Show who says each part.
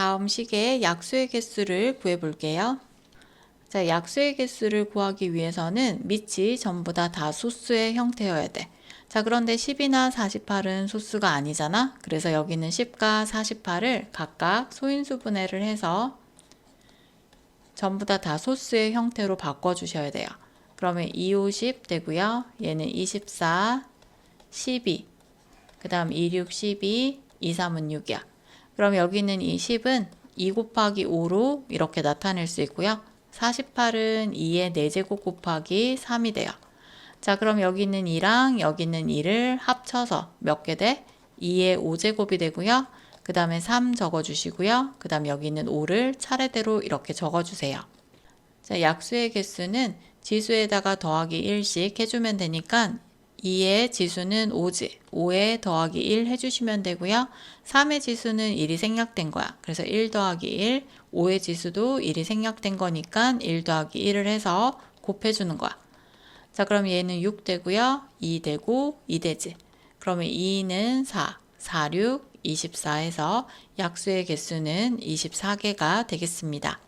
Speaker 1: 다음 식의 약수의 개수를 구해 볼게요. 자, 약수의 개수를 구하기 위해서는 밑이 전부 다 다 소수의 형태여야 돼. 자, 그런데 10이나 48은 소수가 아니잖아. 그래서 여기는 10과 48을 각각 소인수 분해를 해서 전부 다 다 소수의 형태로 바꿔 주셔야 돼요. 그러면 2, 5, 10 되고요. 얘는 24, 12. 그 다음 2, 6, 12, 2, 3은 6이야. 그럼 여기는 이 10은 2 곱하기 5로 이렇게 나타낼 수 있고요. 48은 2의 4제곱 곱하기 3이 돼요. 자, 그럼 여기 있는 2랑 여기 있는 2를 합쳐서 몇 개 돼? 2의 5제곱이 되고요. 그 다음에 3 적어주시고요. 그 다음 여기 있는 5를 차례대로 이렇게 적어주세요. 자, 약수의 개수는 지수에다가 더하기 1씩 해주면 되니까 2의 지수는 5지, 5에 더하기 1 해주시면 되고요. 3의 지수는 1이 생략된 거야. 그래서 1 더하기 1, 5의 지수도 1이 생략된 거니까 1 더하기 1을 해서 곱해주는 거야. 자, 그럼 얘는 6 되고요. 2 되고 2 되지. 그러면 2는 4, 4, 6, 24 해서 약수의 개수는 24개가 되겠습니다.